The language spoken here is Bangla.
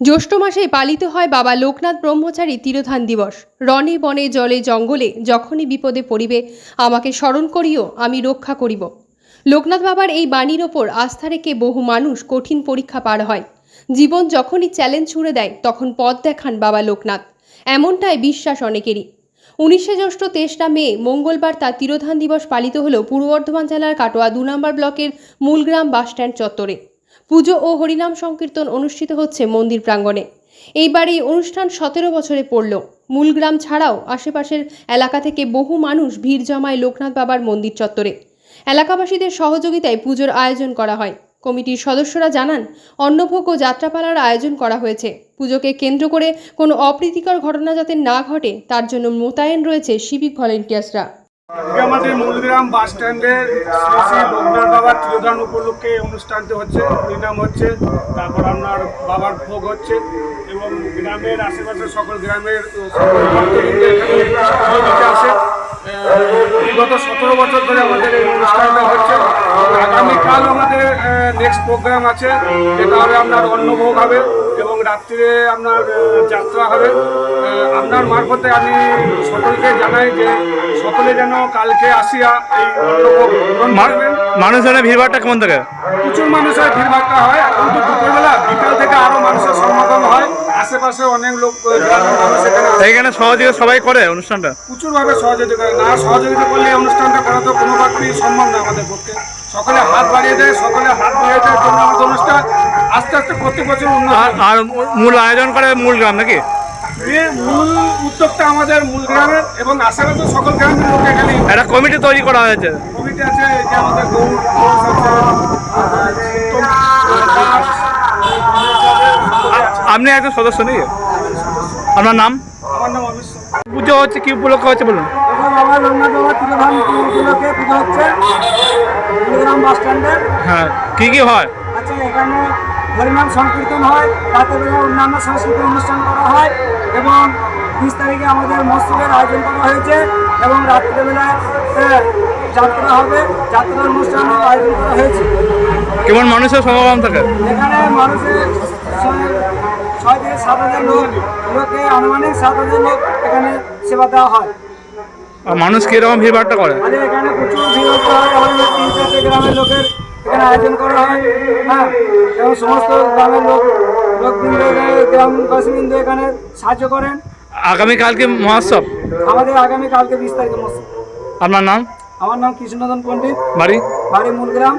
জ্যৈষ্ঠ মাসেই পালিত হয় বাবা লোকনাথ ব্রহ্মচারী তিরোধান দিবস। রনে বনে জলে জঙ্গলে যখনই বিপদে পড়িবে, আমাকে স্মরণ করিও, আমি রক্ষা করিব। লোকনাথ বাবার এই বাণীর ওপর আস্থা রেখে বহু মানুষ কঠিন পরীক্ষা পার হয়। জীবন যখনই চ্যালেঞ্জ ছুড়ে দেয়, তখন পথ দেখান বাবা লোকনাথ। এমনটাই বিশ্বাস অনেকেরই। উনিশে জ্যৈষ্ঠ তেসরা মে, মঙ্গলবার তার তিরোধান দিবস পালিত হল পূর্ব বর্ধমান জেলার কাটোয়া দু নম্বর ব্লকের মূলগ্রাম বাসস্ট্যান্ড চত্বরে। পুজো ও হরিনাম সংকীর্তন অনুষ্ঠিত হচ্ছে মন্দির প্রাঙ্গণে। এইবার এই অনুষ্ঠান সতেরো বছরে পড়ল। মূলগ্রাম ছাড়াও আশেপাশের এলাকা থেকে বহু মানুষ ভিড় জমায় লোকনাথ বাবার মন্দির চত্বরে। এলাকাবাসীদের সহযোগিতায় পুজোর আয়োজন করা হয়। কমিটির সদস্যরা জানান, অন্নভোগ ও যাত্রাপালার আয়োজন করা হয়েছে। পুজোকে কেন্দ্র করে কোনো অপ্রীতিকর ঘটনা যাতে না ঘটে, তার জন্য মোতায়েন রয়েছে সিভিক ভলেন্টিয়ার্সরা। আমাদের মূলগ্রাম বাস স্ট্যান্ডের রঘুনাথ উপলক্ষে অনুষ্ঠানটি হচ্ছে হরিনাম হচ্ছে, তারপর আপনার বাবার ভোগ হচ্ছে এবং গ্রামের আশেপাশের সকল গ্রামের আসে বিগত সতেরো বছর ধরে আমাদের এই অনুষ্ঠানটা হচ্ছে। আগামীকাল আমাদের নেক্সট প্রোগ্রাম আছে, যেটা হবে আপনার অন্নভোগ হবে এবং রাত্রিরে আপনার যাত্রা হবে। আপনার মারফতে আমি সকলকে জানাই যে সকলে যেন কালকে আসিয়া এই অন্নভোগ গ্রহণ মানুষজনের ভিড়ভাড়টা কেমন থাকে? প্রচুর মানুষের ভিড়ভাড়টা হয় এখন তো দুপুরবেলা বিকাল থেকে আরও মানুষের সমাগম হয়। আশেপাশে অনেক লোক এখানে। সহযোগিতা সবাই করে অনুষ্ঠানটা? প্রচুর ভাবে সহযোগিতা করে। না সহযোগিতা করলে অনুষ্ঠানটা করা তো কোনো ব্যাপারই সম্ভব না আমাদের পক্ষে। সকলে হাত বাড়িয়ে দেয় সকলে হাত বাড়িয়ে দেয় জন্য আমাদের অনুষ্ঠান আস্তে আস্তে প্রত্যেক বছর উন্নত আর মূল আয়োজন করে মূল গ্রাম নাকি? মূল উদ্যোগটা আমাদের মূল গ্রামের এবং আশেপাশের সকল গ্রামের লোক এখানে একটা কমিটি তৈরি করা হয়েছে। কমিটি আছে এই যে আমাদের ঘোষ আছে, আ- আপনি একজন সদস্য নাকি? আপনার নাম? আমার নাম অমিত পুজো হচ্ছে কি উপলক্ষ হচ্ছে বলুন। বাবা রঙ্গনাথ বাবা উপলক্ষে পুজো হচ্ছে। কুড়িগ্রাম বাস স্ট্যান্ডে। হ্যাঁ কি কি হয়? আচ্ছা এখানে হরিনাম সংকীর্তন হয় বেলা অন্যান্য সাংস্কৃতিক অনুষ্ঠান করা হয় এবং বিশ তারিখে আমাদের মহোৎসবের আয়োজন করা হয়েছে এবং রাত্রেবেলা আহ, যাত্রা হবে যাত্রার অনুষ্ঠানের আয়োজন করা হয়েছে। কেমন মানুষের সমাগম থাকে? এখানে মানুষের ছয়- থেকে সাত হাজার লোক লোকে আনুমানিক সাত হাজার লোক এখানে সেবা দেওয়া হয়। আর মানুষ কীরকম ভিড়ভাড়টা করে? আমাদের এখানে প্রচুর ভিড় হতে হয় আমাদের তিন চারটে গ্রামের লোকের এখানে আয়োজন করা হয়। হ্যাঁ এবং সমস্ত গ্রামের লোক লোকবৃন্দ গ্রামবাসীবৃন্দ এখানে সাহায্য করেন। আগামীকাল কি মহোৎসব? আমাদের আগামী কালকে বিশ মহোৎসব। আপনার নাম? আমার নাম কৃষ্ণদন পণ্ডিত। বাড়ি? বাড়ি মূলগ্রাম।